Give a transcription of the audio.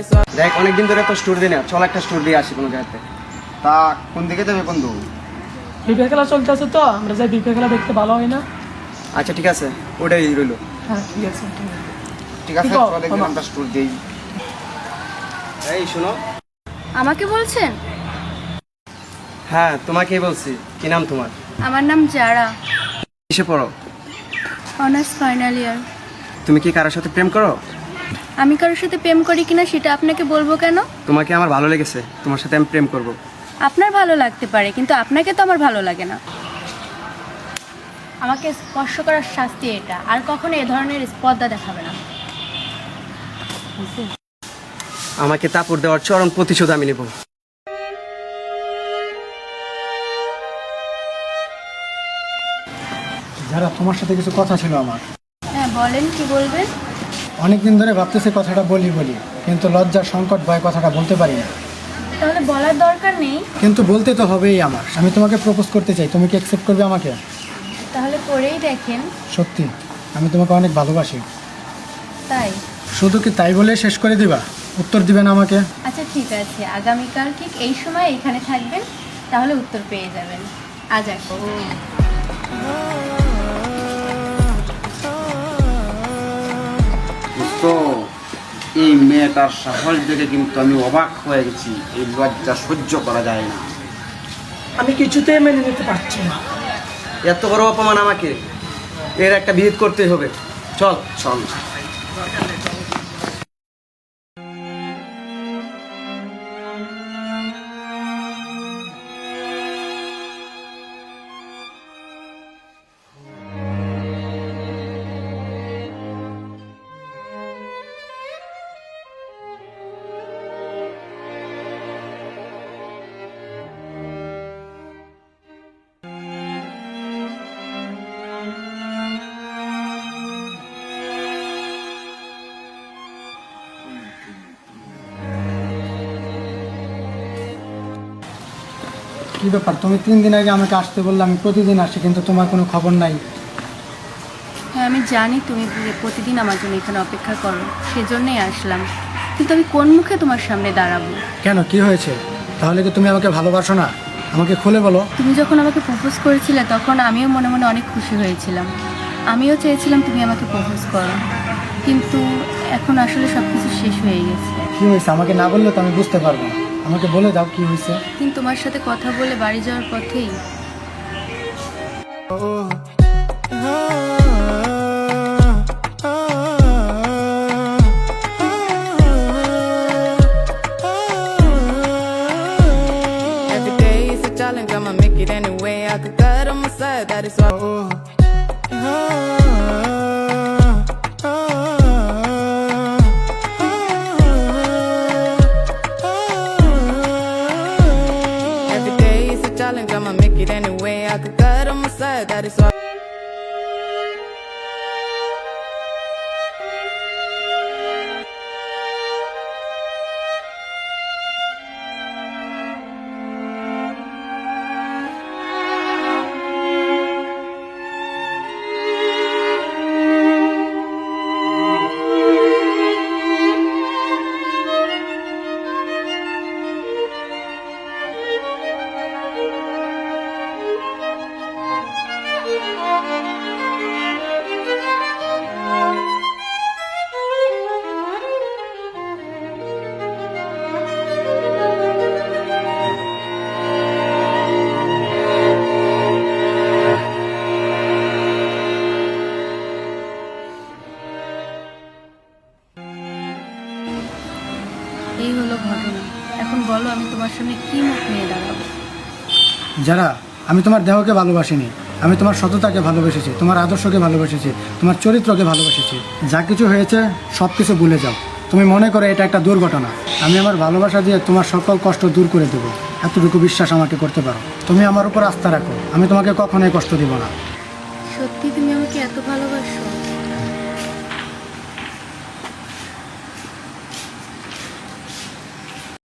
is. দেখ অনেকদিন ধরে তো স্টোর দিই না চল একটা স্টোর দিয়ে আসি কোনো জায়গাতে। তা কোন দিকে যাবে বন্ধু? বিপিএল খেলা চলতেছে তো আমরা যাই বিপিএল খেলা দেখতে ভালো হয় না? আচ্ছা ঠিক আছে ওটাই রইল। হ্যাঁ ঠিক আছে ঠিক আছে। ঠিক আছে ঠিক আছে, চল একদিন আমরা স্টোর দিই। এই শোনো। আমাকে বলছেন? হ্যাঁ তোমাকেই বলছি কি নাম তোমার? আমার নাম জারা। কিসে পড়ো? অনার্স ফাইনাল ইয়ার তুমি কি কারোর সাথে প্রেম করো? আমি কারোর সাথে প্রেম করি কিনা সেটা আপনাকে বলব কেন? তোমাকে আমার ভালো লেগেছে তোমার সাথে আমি প্রেম করব। আপনার ভালো লাগতে পারে কিন্তু আপনাকে তো আমার ভালো লাগে না। আমাকে স্পর্শ করার শাস্তি এটা আর কখনো এ ধরনের স্পর্ধা দেখাবে না। আমাকে তাপড় দেওয়ার চরম প্রতিশোধ আমি নেব। যারা তোমার সাথে কিছু কথা ছিল আমার। বলেন কি বলবেন? অনেকদিন ধরে ভাবতেছি কথাটা বলি বলি কিন্তু লজ্জার সংকট ভয় কথাটা বলতে পারি না। তাহলে বলার দরকার নেই। কিন্তু বলতে তো হবেই আমার। আমি তোমাকে প্রপোজ করতে চাই তুমি কি অ্যাকসেপ্ট করবে আমাকে? তাহলে করেই দেখেন। সত্যি আমি তোমাকে অনেক ভালোবাসি। তাই? শুধু কি তাই বলে শেষ করে দিবা? উত্তর দিবে না আমাকে? আচ্ছা ঠিক আছে। আগামীকাল ঠিক এই সময় এখানে থাকবেন তাহলে উত্তর পেয়ে যাবেন। আজ এখন তো এই মেয়েটার সাহস দেখে কিন্তু আমি অবাক হয়ে গেছি। এই লজ্জা সহ্য করা যায় না। আমি কিছুতেই মেনে নিতে পারছি না। এত বড় অপমান আমাকে। এর একটা বিহিত করতেই হবে। চল। চল। কি ব্যাপার? তুমি তিন দিন আগে আমাকে আসতে বললে আমি প্রতিদিন আসি কিন্তু তোমার কোনো খবর নাই। হ্যাঁ আমি জানি তুমি প্রতিদিন আমার জন্য এখানে অপেক্ষা করো সেজন্যই আসলাম। কিন্তু আমি কোন মুখে তোমার সামনে দাঁড়াবো? কেন? কি হয়েছে? তাহলে কি তুমি আমাকে ভালোবাসো না? আমাকে খুলে বলো। তুমি যখন আমাকে প্রপোজ করেছিলে তখন আমিও মনে মনে অনেক খুশি হয়েছিলাম। আমিও চেয়েছিলাম তুমি আমাকে প্রপোজ করো। কিন্তু এখন আসলে সব কিছু শেষ হয়ে গেছে। কি হয়েছে? আমাকে না বললে তো আমি বুঝতে পারব না। আমাকে বলে দাও কি হয়েছে কিন্তু তোমার সাথে কথা বলে বাড়ি যাওয়ার পথেই Every day is a challenge, I'ma make it anyway. I could cut on my side, that is why. Every that is all. আমি তোমার সামনে কি মুখ নিয়ে দাঁড়াবো? যারা আমি তোমার দেহকে ভালোবাসিনি আমি তোমার সততাকে ভালোবেসেছি তোমার আদর্শকে ভালোবেসেছি তোমার চরিত্রকে ভালোবেসেছি। যা কিছু হয়েছে সব কিছু ভুলে যাও। তুমি মনে করো এটা একটা দুর্ঘটনা। আমি আমার ভালোবাসা দিয়ে তোমার সকল কষ্ট দূর করে দেবো। এতটুকু বিশ্বাস আমাকে করতে পারো। তুমি আমার উপর আস্থা রাখো। আমি তোমাকে কখনোই কষ্ট দিব না। সত্যি তুমি আমাকে এত ভালোবাসো?